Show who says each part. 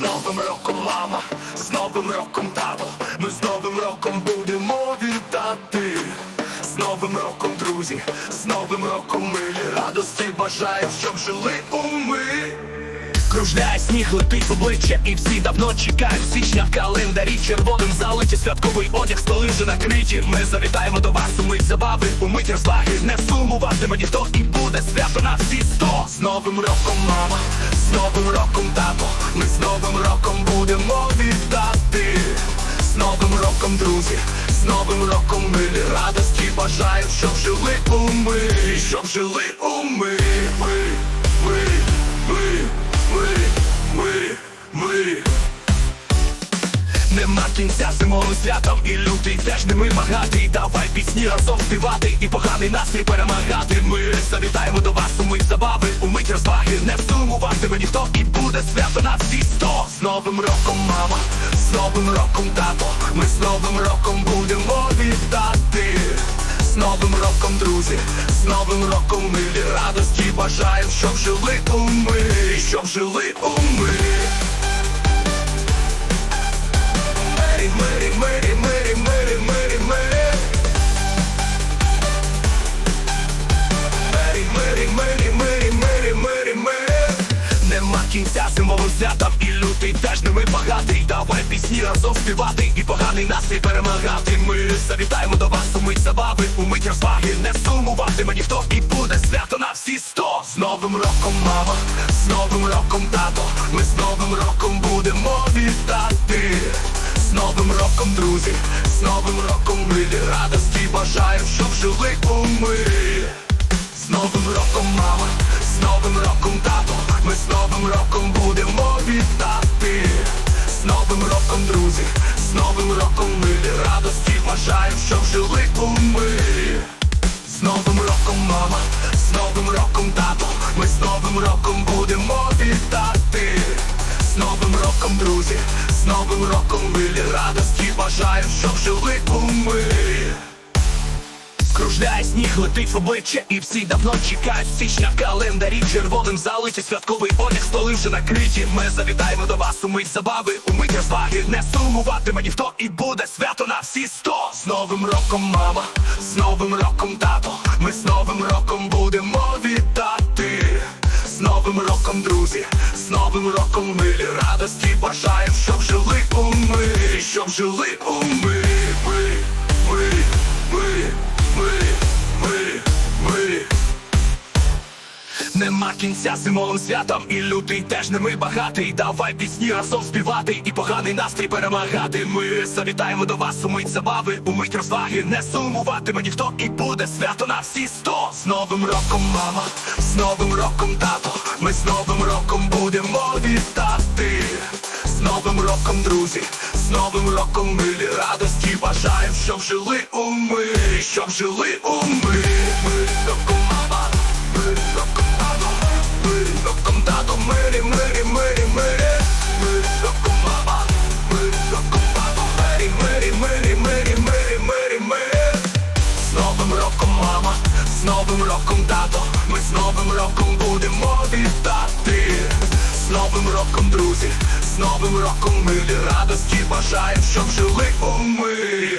Speaker 1: З новим роком, мама, з новим роком, тато. Ми з новим роком будемо вітати. З новим роком, друзі, з новим роком милі радості бажаю, щоб жили уми. Кружляє сніг, летить в обличчя, і всі давно чекають січня в календарі червоним залиті святковий одяг, столи вже накриті. Ми завітаємо до вас у мить забави, у мить розваги. Не сумуватиме ніхто і буде свято на всі сто. З новим роком, мама, з новим роком, тато. Ми роком, друзі, з новим роком милі радості бажаю, щоб жили уми, щоб жили уми. Ми, ми, ми, ми, ми, ми. Нема кінця зимовим святом і лютий теж ними багатий Давай пісні разом співати і поганий настрій перемагати Ми завітаємо до вас у мить забави, у мить розваги Не сумуватиме ніхто і буде свято на всі З новим роком, мама, з новим роком, тато Ми з новим роком будемо вітати з новим роком, друзі, з новим роком милі радості бажаю, щоб жили уми, щоб жили уми. Мері, мері, мері, мері, мері, мері, мері. Мері, мері, мері, мері, мері, мері, мері. Нема кінця святам ними. Давай пісні разом співати і поганий настрій перемагати. Ми завітаємо до вас у мить забави, у мить розваги. Не сумуватиме ніхто і буде свято на всі сто. З новим роком, мама, з новим роком, тато. Ми з новим роком будемо вітати. З новим роком, друзі, з новим роком милі радості бажаю, щоб жили уми. З новим роком, мама, з новим роком, тато. Ми з новим роком будемо вітати. З новим роком милі радості бажаю, щоб жили у мирі. З новим роком, мама, з новим роком, тато. Ми з новим роком будемо вітати. З новим роком, друзі, з новим роком милі радості бажаю, щоб жили уми. Кружляє сніг, летить в обличчя, і всі давно чекають січня в календарі червоним залиті святковий одяг, столи вже накриті. Ми завітаємо до вас у мить забави, у мить розваги. Не сумуватиме ніхто і буде свято на всі сто. З новим роком, мама, з новим роком, тато. Ми з новим роком будемо вітати. З новим роком, друзі, з новим роком милі радості бажаємо, щоб жили уми, щоб жили уми. Ми, Нема кінця зимовим святом і лютий теж ними багатий. Давай пісні разом співати і поганий настрій перемагати. Ми завітаємо до вас у мить забави, у мить розваги. Не сумуватиме ніхто і буде свято на всі сто. З новим роком, мама, з новим роком, тато. Ми з новим роком будемо вітати. З новим роком, друзі, з новим роком милі радості бажаємо, щоб жили уми, щоб жили уми. Ми новим роком, тато, ми з новим роком будемо вітати, з новим роком, друзі, з новим роком милі радості бажаємо, щоб жили у мирі.